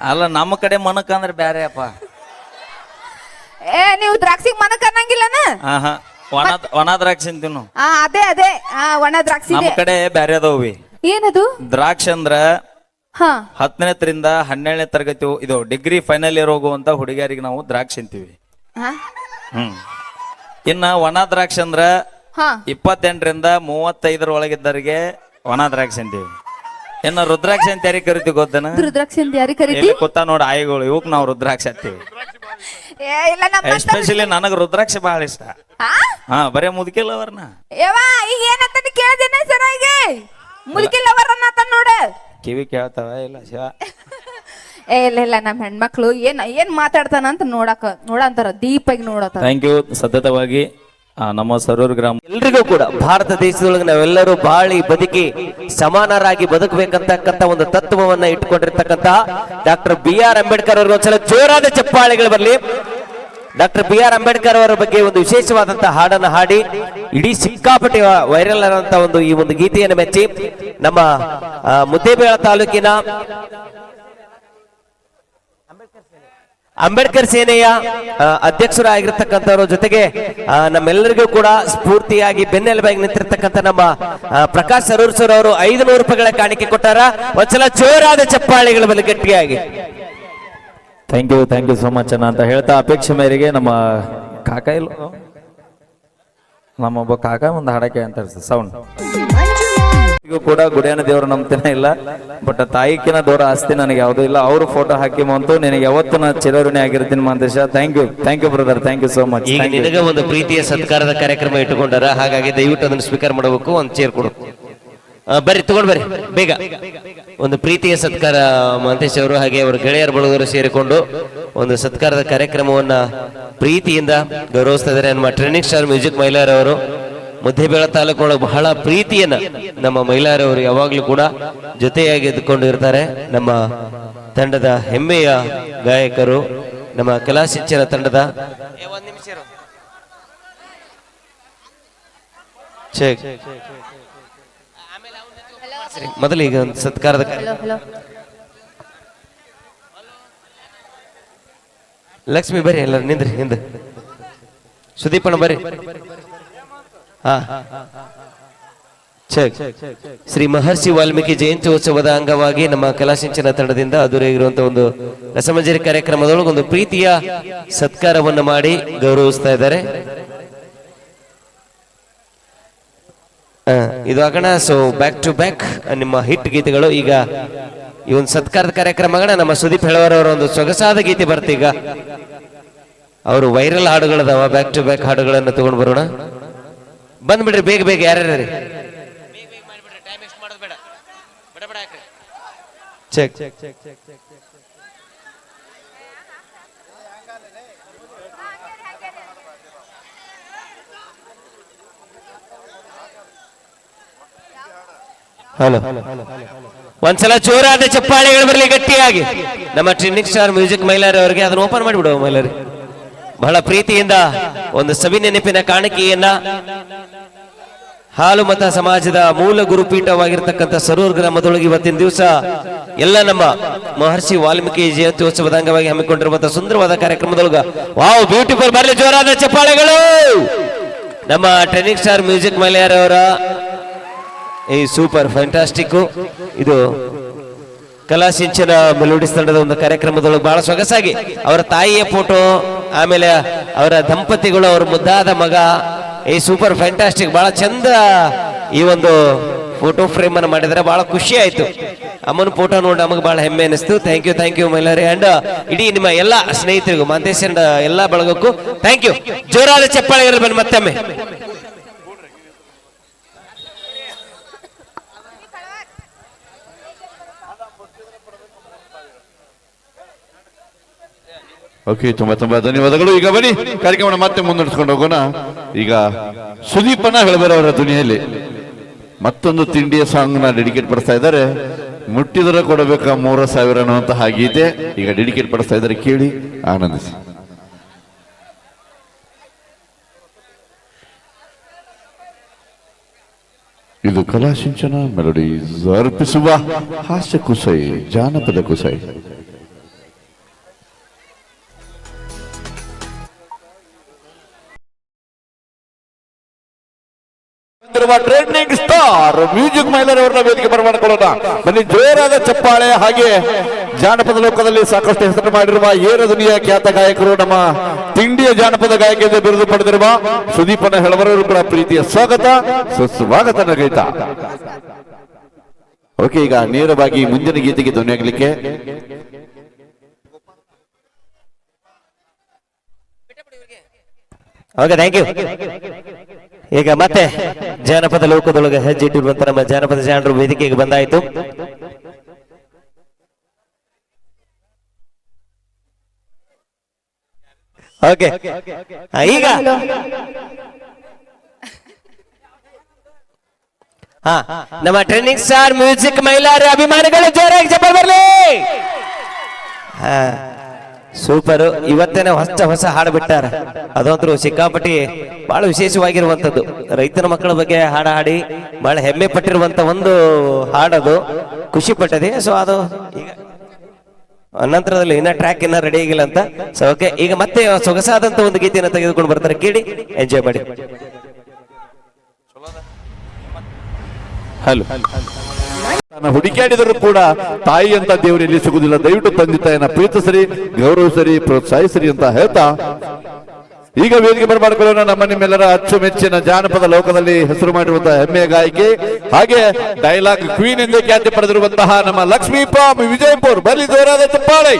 ಅಲ್ಲ ನಮ್ಮ ಕಡೆ ಮನಕ ಅಂದ್ರೆ ಬ್ಯಾರೆ ಅಪ್ಪ. ಏ ನೀವು ದ್ರಾಕ್ಷಿ ಮನಕ್ ಅನ್ನಂಗಿಲ್ಲನ? ಆಹಾ ಒಣ ಒಣ ದ್ರಾಕ್ಷಿ ಅಂತೀವಿ ನಾವು ಆ ಅದೇ ಅದೇ. ಆ ಒಣ ದ್ರಾಕ್ಷಿ ನಮ್ಮ ಕಡೆ ಬ್ಯಾರೆ ಅದಾವಿ ಏನದು? ದ್ರಾಕ್ಷಿ ಅಂದ್ರ ಹಾ. ಹತ್ತನೇತ್ರಿಂದ ಹನ್ನೆರಡನೇ ತರಗತಿ ಹೋ- ಇದು ಡಿಗ್ರಿ ಫೈನಲ್ ಇಯರ್ ಹೋಗುವಂತ ಹುಡುಗಿಯರಿಗೆ ನಾವು ದ್ರಾಕ್ಷಿ ಅಂತೀವಿ. ಹಾ? ಹ್ಮ್. ಇನ್ನ ಒಣ ದ್ರಾಕ್ಷಿ ಅಂದ್ರ ಹಾ. ಇಪ್ಪತ್ತೆಂಟರಿಂದ ಮೂವತ್ತೈದರ ಒಳಗಿದ್ದವರಿಗೆ ಒಣ ದ್ರಾಕ್ಷಿ ಅಂತೀವಿ. ಇನ್ನ ರುದ್ರಾಕ್ಷಿ ಅಂತ ಯಾರಿಗೆ ಕರಿತೀವಿ ಗೊತ್ತನ? ರುದ್ರಾಕ್ಷಿ ಅಂತ ಯಾರಿಗೆ ಕರಿತಿ ಗೊತ್ತಾ ನೋಡ ಆಯಿಗಳು ಇವಕ್ ನಾವು ರುದ್ರಾಕ್ಷಿ ಅಂತೀವಿ ಏ ಇಲ್ಲ ನಮ್ಮ ಎಸ್ಪೆಷಲಿ ನನಗೆ ರುದ್ರಾಕ್ಷಿ ಬಹಳ ಇಷ್ಟ. ಹಾ? ಹಾ ಬರೇ ಮುದುಕಿಲ್ಲ ಅವ್ರನ್ನ ಯವ್ವ ಈಗ ಏನಂತ ಕೇಳ್ದೇನೆ ಸರಾಗಿ ಲವರ್ನ ಅವರನ್ನ ನೋಡ. ಕಿವಿ ಕೇಳ್ತಾವ? ಇಲ್ಲ ಶಿವ. ಏ ಇಲ್ಲ ಇಲ್ಲ ನಮ್ಮ ಹೆಣ್ಮಕ್ಳು ಏನ್ ಏನ್ ಮಾತಾಡ್ತಾನ ಅಂತ ನೋಡಕ ನೋಡಂತಾರ ದೀಪಾಗಿ ನೋಡತಾರ. ಥ್ಯಾಂಕ್ ಯು ಸತತವಾಗಿ ನಮ್ಮ ಸರೂರ್ ಗ್ರಾಮ. ಎಲ್ರಿಗೂ ಕೂಡ ಭಾರತ ದೇಶದೊಳಗೆ ನಾವೆಲ್ಲರೂ ಬಾಳಿ ಬದುಕಿ ಸಮಾನರಾಗಿ ಬದುಕಬೇಕಂತಕ್ಕಂತ ಒಂದು ತತ್ವವನ್ನ ಇಟ್ಕೊಂಡಿರ್ತಕ್ಕಂತ ಡಾಕ್ಟರ್ ಬಿ ಆರ್ ಅಂಬೇಡ್ಕರ್ ಅವರು ಒಂದ್ಸಲ ಜೋರಾದ ಚಪ್ಪಾಳೆಗಳು ಬರಲಿ. ಡಾಕ್ಟರ್ ಬಿ ಆರ್ ಅಂಬೇಡ್ಕರ್ ಅವರ ಬಗ್ಗೆ ಒಂದು ವಿಶೇಷವಾದಂತಹ ಹಾಡನ್ನ ಹಾಡಿ, ಇಡೀ ಸಿಕ್ಕಾಪಟ್ಟೆ ವೈರಲ್ ಆದಂತ ಒಂದು ಈ ಒಂದು ಗೀತೆಯನ್ನು ಮೆಚ್ಚಿ ನಮ್ಮ ಮುದ್ದೇಬೇಳ ತಾಲೂಕಿನ ಅಂಬೇಡ್ಕರ್ ಸೇನೆಯ ಅಧ್ಯಕ್ಷರಾಗಿರ್ತಕ್ಕಂಥವ್ರ ಜೊತೆಗೆ ನಮ್ಮೆಲ್ಲರಿಗೂ ಕೂಡ ಸ್ಫೂರ್ತಿಯಾಗಿ ಬೆನ್ನೆಲುಬಾಗಿ ನಿಂತಿರ್ತಕ್ಕಂಥ ನಮ್ಮ ಪ್ರಕಾಶ್ ಸರೂರ್ ಸರ್ ಅವರು ಐದು ನೂರು ರೂಪಾಯಿಗಳ ಕಾಣಿಕೆ ಕೊಟ್ಟಾರ. ಒಂದ್ಸಲ ಜೋರಾದ ಚಪ್ಪಾಳೆಗಳ ಮೇಲೆ ಗಟ್ಟಿಯಾಗಿ. Thank you thank you so much ಅಣ್ಣ ಅಂತ ಹೇಳ್ತಾ ಅಪೇಕ್ಷೆ ಮೇರೆಗೆ ನಮ್ಮ ಕಾಕ ಇಲ್ಲ ನಮ್ಮೊಬ್ಬ ಕಾಕ ಒಂದು ಹಾಡಕ್ಕೆ ಅಂತ ಸೌಂಡ್ ಈಗ ಕೂಡ ಗುಡಿಯನ ದೇವರು ನಂಬ್ತೇನೆ ಇಲ್ಲ ಬಟ್ ತಾಯಿಕಿನ ದೂರ ಆಸ್ತಿ ನನಗೆ ಯಾವುದು ಇಲ್ಲ. ಅವರು ಫೋಟೋ ಹಾಕಿ ಬಂತು ನಿನಗೆ ಯಾವತ್ತು ನಾ ಚಿರಋಣಿ ಆಗಿರ್ತೀನಿ Mantesha. Thank you thank you brother thank you so much ಈಗ ನಿನಗೆ ಒಂದು ಪ್ರೀತಿಯ ಸತ್ಕಾರದ ಕಾರ್ಯಕ್ರಮ ಇಟ್ಟುಕೊಂಡಾರ ಹಾಗಾಗಿ ದಯವಿಟ್ಟು ಅದನ್ನು ಸ್ವೀಕಾರ ಮಾಡಬೇಕು ಒಂದು ಚೇರ್ ಕೊಡು. ಬರ್ರಿ ತಗೊಂಡ್ ಬರ್ರಿ ಬೇಗ. ಒಂದು ಪ್ರೀತಿಯ ಸತ್ಕಾರ ಮಾಂತೇಶ್ ಅವರು ಹಾಗೆ ಅವರ ಗೆಳೆಯರ ಬಳಗರು ಸೇರಿಕೊಂಡು ಒಂದು ಸತ್ಕಾರದ ಕಾರ್ಯಕ್ರಮವನ್ನ ಪ್ರೀತಿಯಿಂದ ಗೌರವಿಸ್ತಾ ಇದ್ದಾರೆ. ನಮ್ಮ ಟ್ರೈನಿಂಗ್ ಸ್ಟಾರ್ ಮ್ಯೂಸಿಕ್ ಮಹಿಳೆಯರವರು ಮುದ್ದೇಬೇಳ ತಾಲೂಕೊಳಗೆ ಬಹಳ ಪ್ರೀತಿಯನ್ನ ನಮ್ಮ ಮಹಿಳೆಯರವರು ಯಾವಾಗ್ಲೂ ಕೂಡ ಜೊತೆಯಾಗಿ ಇರ್ತಾರೆ ನಮ್ಮ ತಂಡದ ಹೆಮ್ಮೆಯ ಗಾಯಕರು ನಮ್ಮ ಕಲಾಶಿಕ್ಷಣ ತಂಡದ ಚೆಕ್ ಮೊದಲು ಈಗ ಒಂದು ಸತ್ಕಾರದ ಲಕ್ಷ್ಮಿ ಬರ್ರಿ ಎಲ್ಲರೂ ನಿಂದ್ರಿ ಹಿಂದ ಸುದೀಪಣ್ಣ ಬರ್ರಿ. ಶ್ರೀ ಮಹರ್ಷಿ ವಾಲ್ಮೀಕಿ ಜಯಂತ್ಯೋತ್ಸವದ ಅಂಗವಾಗಿ ನಮ್ಮ ಕಲಾಸಿಂಚನ ತಂಡದಿಂದ ಅದುರಾಗಿರುವಂತಹ ಒಂದು ರಸಮಂಜರಿ ಕಾರ್ಯಕ್ರಮದೊಳಗೆ ಒಂದು ಪ್ರೀತಿಯ ಸತ್ಕಾರವನ್ನು ಮಾಡಿ ಗೌರವಿಸ್ತಾ ಇದ್ದಾರೆ. ಇದು ಆಗೋಣ ಸೊ ಬ್ಯಾಕ್ ಟು ಬ್ಯಾಕ್ ನಿಮ್ಮ ಹಿಟ್ ಗೀತೆಗಳು ಈಗ ಈ ಒಂದು ಸತ್ಕಾರದ ಕಾರ್ಯಕ್ರಮಗಳ ನಮ್ಮ ಸುದೀಪ್ ಹೆಳವರವರ ಒಂದು ಸೊಗಸಾದ ಗೀತೆ ಬರ್ತೀಗ. ಅವರು ವೈರಲ್ ಹಾಡುಗಳದಾವ ಬ್ಯಾಕ್ ಟು ಬ್ಯಾಕ್ ಹಾಡುಗಳನ್ನು ತಗೊಂಡು ಬರೋಣ. ಬಂದ್ಬಿಡ್ರಿ ಬೇಗ ಬೇಗ ಯಾರ್ಯಾರ ಚೆಕ್ ಹಲೋ ಒಂದ್ಸಲ ಜೋರಾದ ಚಪ್ಪಾಳೆಗಳು ಬರಲಿ ಗಟ್ಟಿಯಾಗಿ. ನಮ್ಮ ಟ್ರಿನಿಕ್ ಸ್ಟಾರ್ ಮ್ಯೂಸಿಕ್ ಮೈಲಾರಿ ಅವರಿಗೆ ಅದನ್ನ ಓಪನ್ ಮಾಡಿಬಿಡುವ ಮೈಲಾರಿ. ಬಹಳ ಪ್ರೀತಿಯಿಂದ ಒಂದು ಸವಿ ನೆನಪಿನ ಕಾಣಿಕೆಯನ್ನ ಹಾಲು ಮತ ಸಮಾಜದ ಮೂಲ ಗುರುಪೀಠವಾಗಿರ್ತಕ್ಕಂಥ ಸರೂರ್ ಗ್ರಾಮದೊಳಗೆ ಇವತ್ತಿನ ದಿವಸ ಎಲ್ಲ ನಮ್ಮ ಮಹರ್ಷಿ ವಾಲ್ಮೀಕಿ ಜಯಂತ್ಯೋತ್ಸವದ ಅಂಗವಾಗಿ ಹಮ್ಮಿಕೊಂಡಿರುವಂತಹ ಸುಂದರವಾದ ಕಾರ್ಯಕ್ರಮದೊಳಗ ವಾವ್ ಬ್ಯೂಟಿಫುಲ್ ಬರಲಿ ಜೋರಾದ ಚಪ್ಪಾಳೆಗಳು! ನಮ್ಮ ಟ್ರೆನಿಂಗ್ ಸ್ಟಾರ್ ಮ್ಯೂಸಿಕ್ ಮಲೆಯಾರವರ ಈ ಸೂಪರ್ ಫ್ಯಾಂಟಾಸ್ಟಿಕ್ ಇದು ಕಲಾ ಸಿಂಚನ ಮೆಲೋಡಿಸ್ ತಂಡದ ಒಂದು ಕಾರ್ಯಕ್ರಮದೊಳಗೆ ಬಹಳ ಸೊಗಸಾಗಿ ಅವರ ತಾಯಿಯ ಫೋಟೋ ಆಮೇಲೆ ಅವರ ದಂಪತಿಗಳು, ಅವರ ಮುದ್ದಾದ ಮಗ ಈ ಸೂಪರ್ ಫ್ಯಾಂಟಾಸ್ಟಿಕ್ ಬಹಳ ಚಂದ ಈ ಒಂದು ಫೋಟೋ ಫ್ರೇಮ್ ಅನ್ನು ಮಾಡಿದ್ರೆ ಬಹಳ ಖುಷಿ ಆಯ್ತು. ಅಮ್ಮನ ಫೋಟೋ ನೋಡಿ ನಮಗೆ ಬಹಳ ಹೆಮ್ಮೆ ಅನಿಸ್ತು. Thank you thank you Mailari and ಇಡೀ ನಿಮ್ಮ ಎಲ್ಲ ಸ್ನೇಹಿತರಿಗೂ ಮಾಂತೇಶ್ ಅಂಡ್ ಎಲ್ಲ ಬಳಗಕ್ಕೂ ಥ್ಯಾಂಕ್ ಯು ಜೋರಾದ ಚಪ್ಪಾಳೆಗಳು ಬನ್ನಿ ಮತ್ತೊಮ್ಮೆ. ಓಕೆ, ತುಂಬಾ ತುಂಬಾ ಧನ್ಯವಾದಗಳು. ಈಗ ಬನ್ನಿ ಕಾರ್ಯಕ್ರಮ ಮತ್ತೆ ಮುಂದುವರಿಸ್ಕೊಂಡು ಹೋಗೋಣ. ಈಗ ಸುದೀಪನ ಅವರ ಧ್ವನಿಯಲ್ಲಿ ಮತ್ತೊಂದು ತಿಂಡಿಯ ಸಾಂಗ್ನ ಡೆಡಿಕೇಟ್ ಪಡಿಸ್ತಾ ಇದ್ದಾರೆ. ಮುಟ್ಟಿದರೆ ಕೊಡಬೇಕಾ ಮೂರ ಸಾವಿರ ಅನ್ನುವಂತಹ ಗೀತೆ ಈಗ ಡೆಡಿಕೇಟ್ ಪಡಿಸ್ತಾ ಇದ್ದಾರೆ, ಕೇಳಿ, ಆನಂದಿಸಿ. ಇದು ಕಲಾಸಿಂಚನ ಮೆಲೋಡೀಸ್. ಅರ್ಪಿಸುವ ಹಾಸ್ಯ ಕುಸೈ, ಜಾನಪದ ಕುಸೈ. ಹಾಡಿರುವ ಟ್ರೆಂಡಿಂಗ್ ಸ್ಟಾರ್ ಮ್ಯೂಸಿಕ್ ಮೈಲರ್ ಅವರನ್ನ ವೇದಿಕೆ ಬರಮಾಡಿಕೊಳ್ಳೋಣ ಬನ್ನಿ, ಜೋರಾದ ಚಪ್ಪಾಳೆ ಹಾಗೆ ಜಾನಪದ ಲೋಕದಲ್ಲಿ ಸಾಕಷ್ಟು ಹೆಸರು ಮಾಡಿರುವ ಏರ ದುನಿಯ ಖ್ಯಾತ ಗಾಯಕರು ನಮ್ಮ ತಿಂಡಿಯ ಜಾನಪದ ಗಾಯಕ ಎಂದು ಬಿರುದು ಪಡೆದಿರುವ ಸುದೀಪನ ಹೆಳವರವರು ಕೂಡ ಪ್ರೀತಿಯ ಸ್ವಾಗತ. ಸುಸ್ವಾಗತ ನಗೈತ ಓಕೆ, ಈಗ ನೇರವಾಗಿ ಮುಂದಿನ ಗೀತೆಗೆ ಧ್ವನಿಯಾಗಲಿಕ್ಕೆ ಓಕೆ ಥ್ಯಾಂಕ್ ಯು ಈಗ ಮತ್ತೆ ಜಾನಪದ ಲೋಕದೊಳಗೆ ಹೆಜ್ಜೆ ಇಟ್ಟಿರುವಂತ ನಮ್ಮ ಜಾನಪದ ಜಾಣರು ವೇದಿಕೆಗೆ ಬಂದಾಯ್ತು. ಓಕೆ. ಈಗ. ಹಾ, ನಮ್ಮ ಟ್ರೆಂಡಿಂಗ್ ಸ್ಟಾರ್ ಮ್ಯೂಸಿಕ್ ಮಹಿಳಾರ, ಅಭಿಮಾನಿಗಳು ಜೋರಾಗಿ ಜಬ್ಬ ಬರ್ಲಿ. ಹಾ. ಸೂಪರ್. ಇವತ್ತೇನೆ ಹೊಸ ಹೊಸ ಹಾಡು ಬಿಟ್ಟಾರ. ಅದಂತೂ ಸಿಕ್ಕಾಪಟ್ಟಿ ಬಹಳ ವಿಶೇಷವಾಗಿರುವಂತದ್ದು ರೈತನ ಮಕ್ಕಳ ಬಗ್ಗೆ ಹಾಡು ಹಾಡಿ ಬಹಳ ಹೆಮ್ಮೆ ಪಟ್ಟಿರುವಂತ ಒಂದು ಹಾಡದು. ಖುಷಿ ಪಟ್ಟದೆ. ಸೊ ಅದು ನಂತರದಲ್ಲಿ ಇನ್ನ ಟ್ರ್ಯಾಕ್ ಇನ್ನ ರೆಡಿ ಆಗಿಲ್ಲ ಅಂತ. ಸೊ ಓಕೆ ಈಗ ಮತ್ತೆ ಸೊಗಸಾದಂತ ಒಂದು ಗೀತೆಯನ್ನು ತೆಗೆದುಕೊಂಡು ಬರ್ತಾರೆ. ಕೇಳಿ ಎಂಜಾಯ್ ಮಾಡಿ. ಹಲೋ ಹುಡುಕಾಡಿದರೂ ಕೂಡ ತಾಯಿ ಅಂತ ದೇವರು ಎಲ್ಲಿ ಸಿಗುವುದಿಲ್ಲ. ದಯವಿಟ್ಟು ತಂದೆ ತಾಯಿನ ಪ್ರೀತಿಸರಿ, ಗೌರವಿಸರಿ, ಪ್ರೋತ್ಸಾಹಿಸರಿ ಅಂತ ಹೇಳ್ತಾ ಈಗ ವೇದಿಕೆ ಬರಮಾಡಿಕೊಳ್ಳೋಣ. ನಮ್ಮ ನಿಮ್ಮೆಲ್ಲರ ಅಚ್ಚುಮೆಚ್ಚಿನ ಜಾನಪದ ಲೋಕದಲ್ಲಿ ಹೆಸರು ಮಾಡಿರುವಂತಹ ಹೆಮ್ಮೆಯ ಗಾಯಕಿ ಹಾಗೆ ಡೈಲಾಗ್ ಕ್ವೀನ್ ಎಂದೇ ಖ್ಯಾತಿ ಪಡೆದಿರುವಂತಹ ನಮ್ಮ ಲಕ್ಷ್ಮೀ ಪಾಮ್ ವಿಜಯಪುರ್. ಬಲಿ ಜೋರಾದ ಚಪ್ಪಾಳೆ.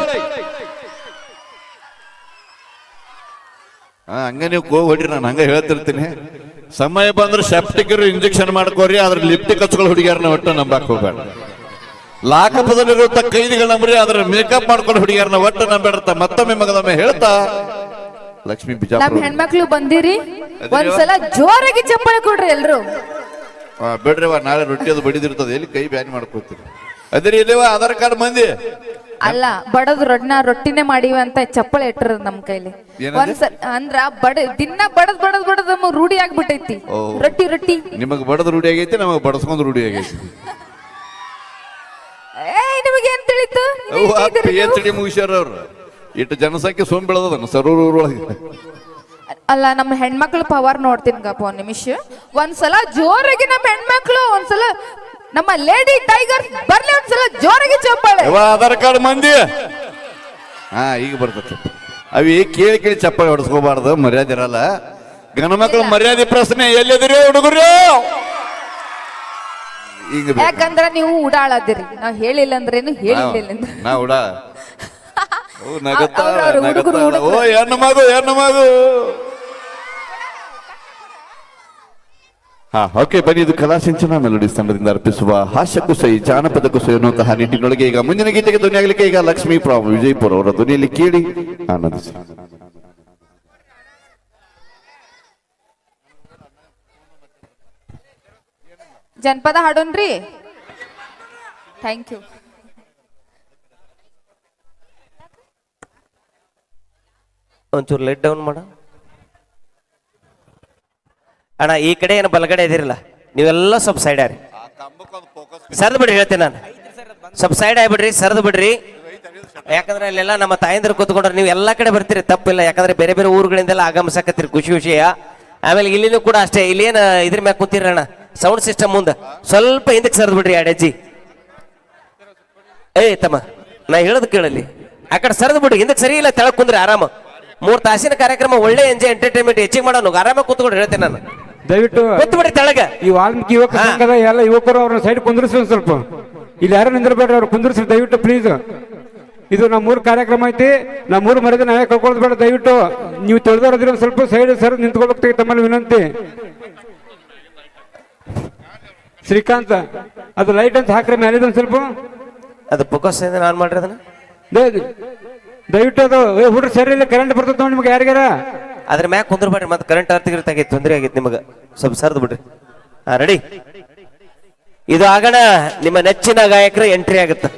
ಹಂಗ ನೀವು ಕೋ ಹೊಡ್ರಿ, ನಾನು ಹಂಗ ಹೇಳ್ತಿರ್ತೀನಿ. ಸಮಯ ಬಂದ್ರೆ ಸೆಪ್ಟಿಕ್ ಇಂಜೆಕ್ಷನ್ ಮಾಡ್ಕೋರಿ ಆದ್ರೆ ಲಿಪ್ಟಿಕ್ ಹಚ್ಕೊಳ್ಳೋ ಹುಡುಗಿಯರನ್ನ ಒಟ್ಟು ನಂಬಕ್ ಹೋಗ್ಬೇಡ. ಲಾಕಪದಲ್ಲಿರುವಂತ ಕೈದಿಗಳ ನಂಬ್ರಿ ಅದ್ರ ಮೇಕಪ್ ಮಾಡ್ಕೊಂಡು ಹುಡುಗಿಯರನ್ನ ಒಟ್ಟು ನಂಬೇಡತ್ತ ಮತ್ತೊಮ್ಮೆ ಮಗದೊಮ್ಮೆ ಹೇಳ್ತಾ ಲಕ್ಷ್ಮೀ ನಮ್ ಬಿಜಾಪುರ ಹೆಣ್ಮಕ್ಳು ಬಂದಿರಿ ಒಂದ್ಸಲ ಜೋರಾಗಿ ಚಪ್ಪಾಳೆ ಕೊಡ್ರಿ ಎಲ್ರು. ಆ, ಬಿಡ್ರಿವ ನಾಳೆ ರೊಟ್ಟಿ ಅದು ಬಡಿದಿರ್ತದೆ ಎಲ್ಲಿ ಕೈ ಬ್ಯಾನ್ ಮಾಡ್ಕೋತೀರಿ ಅದ್ರಿ ಇಲ್ಲಿವ ಆಧಾರ್ ಕಾರ್ಡ್ ಮಂದಿ. ಅಲ್ಲ ಬಡದ್ ರೊಡ್ನ ರೊಟ್ಟಿನೇ ಮಾಡಿವಿ ಅಂತ ಚಪ್ಪಳ ಇಟ್ಟರ ನಮ್ ಕೈಲಿ. ಏನಂದೆ? ಒಂದ್ಸಲ ಅಂದ್ರ ಬಡ ದಿನ ಬಡದ್ ಬಡದ್ ಬಡದ್ ನಮಗ್ ರೂಢಿ ಆಗ್ಬಿಟ್ಟೈತಿ. ಓ. ರೊಟ್ಟಿ ರೊಟ್ಟಿ. ನಿಮಗ್ ಬಡದ್ ರೂಢಿ ಆಗೈತಿ ನಮಗ್ ಬಡಸ್ಕೊಂಡ್ ರೂಢಿ ಆಗೈತಿ. ಏ ನಿಮಗೆ ಏನ್ ತಿಳಿತು ಪಿ ಎಚ್ ಡಿ ಮುಗಿಸ್ಯಾರ ಅವ್ರು. ಇಟ್ಟು ಜನಸಂಖ್ಯೆ ಸೋಮ್ ಬೆಳೆದದನ್ನ ಸರೂರ್ ಊರೊಳಗೆ. ಅಲ್ಲ ನಮ್ಮ ಹೆಣ್ಮಕ್ಳು ಪವರ್ ನೋಡ್ತೀನಿ ಗಪ್ಪ ಒಂದ್ ನಿಮಿಷ. ಒಂದ್ಸಲ ಜೋರಾಗಿ ನಮ್ಮ ಹೆಣ್ಮಕ್ಳು ಒಂದ್ಸಲ ನಮ್ಮ ಲೇಡಿ ಟೈಗರ್ ಬರ್ಲಿ ಒಂದ್ಸಲ ಜೋರಾಗಿ ಚಪ್ಪಾಳೆ. ಯಾವ ಆಧಾರ್ ಕಾರ್ಡ್ ಮಂದಿ. ಹಾ ಈಗ ಬರ್ತದೆ ಅವಿ ಕೇಳಿ ಕೇಳಿ ಚಪ್ಪಾಳೆ ಹೊಡೆಸ್ಕೋಬಾರ್ದು ಮರ್ಯಾದೆ ಇರಲ್ಲ. ಗಣಮಕ್ಕಳ ಮರ್ಯಾದೆ ಪ್ರಶ್ನೆ ಎಲ್ಲಿದಿರಿ ಹುಡುಗರು? ಈಗ ಬೇಕು. ಯಾಕಂದ್ರ ನೀವು ಉಡಾಳದಿರಿ. ನಾವ್ ಹೇಳಿಲ್ಲ ಅಂದ್ರೇನು ಹೇಳಿಲ್ಲ ಅಂದ್ರೆ ನಾ ಉಡ ಓ ಹುಡುಗ್ರು ನಗತ್ತ ಓ ಹೆಣ್ಣು ಮಗು ಹೆಣ್ಣು ಮಗು. ಹಾ ಓಕೆ ಬನ್ನಿ ಇದು ಕಲಾ ಸಿಂಚನ ಮೆಲೋಡಿಸ್ ತಂಡದಿಂದ ಅರ್ಪಿಸುವ ಹಾಸ್ಯ ಕುಸೈ ಜಾನಪದ ಕುಸೈ ಅನ್ನುವಂತಹ ನಿಟ್ಟಿನೊಳಗೆ ಈಗ ಮುಂದಿನ ಗೀತೆಗೆ ಧ್ವನಿಯಾಗಲಿಕ್ಕೆ ಈಗ ಲಕ್ಷ್ಮೀ ಪ್ರಾಮ್ ವಿಜಯಪುರ ಅವರ ಧ್ವನಿಯಲ್ಲಿ ಕೇಳಿ ಆನಂದಿಸಿ. ಜನಪದ ಹಾಡೋನ್ರಿ? ಥ್ಯಾಂಕ್ ಯು ಒಂಚೂರು ಲೆಟ್ ಡೌನ್ ಮಾಡ. ಅಣ್ಣ, ಈ ಕಡೆ ಏನು ಬಲಗಡೆ ಇದಿರಲ್ಲ ನೀವೆಲ್ಲ ಸ್ವಲ್ಪ ಸೈಡ್ ಆರಿ. ಸರ್ದು ಬಿಡ್ರಿ, ಹೇಳ್ತೇನೆ ನಾನು. ಸ್ವಲ್ಪ ಸೈಡ್ ಆಗ್ಬಿಡ್ರಿ, ಸರ್ದು ಬಿಡ್ರಿ. ಯಾಕಂದ್ರೆ ಅಲ್ಲೆಲ್ಲ ನಮ್ಮ ತಾಯಂದಿರು ಕೂತ್ಕೊಂಡ್ರೆ, ನೀವು ಎಲ್ಲ ಕಡೆ ಬರ್ತೀರಿ, ತಪ್ಪಿಲ್ಲ. ಯಾಕಂದ್ರೆ ಬೇರೆ ಬೇರೆ ಊರುಗಳಿಂದೆಲ್ಲ ಆಗಮಿಸಕತ್ತೀರಿ, ಖುಷಿ ವಿಷಯ ಆಮೇಲೆ ಇಲ್ಲಿನೂ ಕೂಡ ಅಷ್ಟೇ ಇಲ್ಲೇನು ಇದ್ರ ಮ್ಯಾಗ ಕೂತಿರಣ್ಣ ಸೌಂಡ್ ಸಿಸ್ಟಮ್ ಮುಂದೆ. ಸ್ವಲ್ಪ ಹಿಂದಕ್ಕೆ ಸರ್ದು ಬಿಡ್ರಿ ಅಡಜ್ಜಿ ಏ ತಮ್ಮ, ನಾ ಹೇಳೋದು ಕೇಳಲಿ ಆ ಕಡೆ ಸರಿದು ಬಿಡು, ಹಿಂದಕ್ಕೆ ಸರಿ ಇಲ್ಲ, ತೆಳಗ್ ಕುಂದ್ರೆ, ಆರಾಮ. ಮೂರು ತಾಸಿನ ಕಾರ್ಯಕ್ರಮ, ಒಳ್ಳೆ ಎಂಜಾಯ್ ಎಂಟರ್ಟೈನ್ಮೆಂಟ್ ಹೆಚ್ಚಿಗೆ ಮಾಡೋಣ ಆರಾಮಾಗಿ ಕೂತ್ಕೊಂಡು ಹೇಳ್ತೇನೆ ನಾನು. ದಯವಿಟ್ಟು ಬಿಡ್ರಿ ತೆಳಗ. ಈ ವಾಲ್ಮೀಕಿ ಯುವಕ. ಸಂಘದ ಎಲ್ಲ ಯುವಕರು ಅವ್ರನ್ನ ಸೈಡ್ ಕುಂದ್ರಿಸಿ ಒಂದ್ ಸ್ವಲ್ಪ. ಇಲ್ಲಿ ಯಾರು ನಿಂದಿರ್ಬೇಡ್ರಿ ಅವ್ರು ಕುಂದ್ರಿಸಿ ದಯವಿಟ್ಟು ಪ್ಲೀಸ್ ಇದು ನಮ್ಮ ಮೂರು ಕಾರ್ಯಕ್ರಮ ಐತಿ. ನಮ್ಮೂರು ಮರ್ಯಾದೆ ನಾವೇ ಕಳ್ಕೊಳ್ಳೋದು ಬೇಡ ದಯವಿಟ್ಟು. ನೀವು ತಿಳಿದವ್ರದ್ರಿ ಒಂದ್ ಸ್ವಲ್ಪ ಸೈಡ್ ಸರ್ ನಿಂತ್ಕೊಳ್ಬೇಕು ತಮ್ಮಲ್ಲಿ ವಿನಂತಿ. ಶ್ರೀಕಾಂತ್ ಅದು ಲೈಟ್ ಅಂತ ಹಾಕ್ರಿ ಮೇಲೆ ಒಂದ್ ಸ್ವಲ್ಪ. ಅದು ಫೋಕಸ್ ನಾನು ಮಾಡ್ರಿ ಅದನ್ನ? ದಯ- ದಯವಿಟ್ಟು ಅದು ಹುಡ್ರಿ ಸರಿ ಇಲ್ಲ ಕರೆಂಟ್ ಬರ್ತದ ನೋಡಿ ನಿಮ್ಗೆ ಯಾರಿಗಾರ ಅದ್ರ ಮ್ಯಾಗ ಕುಂದ್ರಬೇಡ್ರಿ ಮತ್ತೆ ಕರೆಂಟ್ ಅರ್ತಿಗಿರ್ತ ಆಗೈತೆ, ತೊಂದರೆ ಆಗೈತೆ ನಿಮಗೆ. ಸ್ವಲ್ಪ ಸರ್ದು ಬಿಡ್ರಿ. ಹಾ ರೆಡಿ ಇದು ಆಗೋಣ, ನಿಮ್ಮ ನೆಚ್ಚಿನ ಗಾಯಕರ ಎಂಟ್ರಿ ಆಗುತ್ತೆ.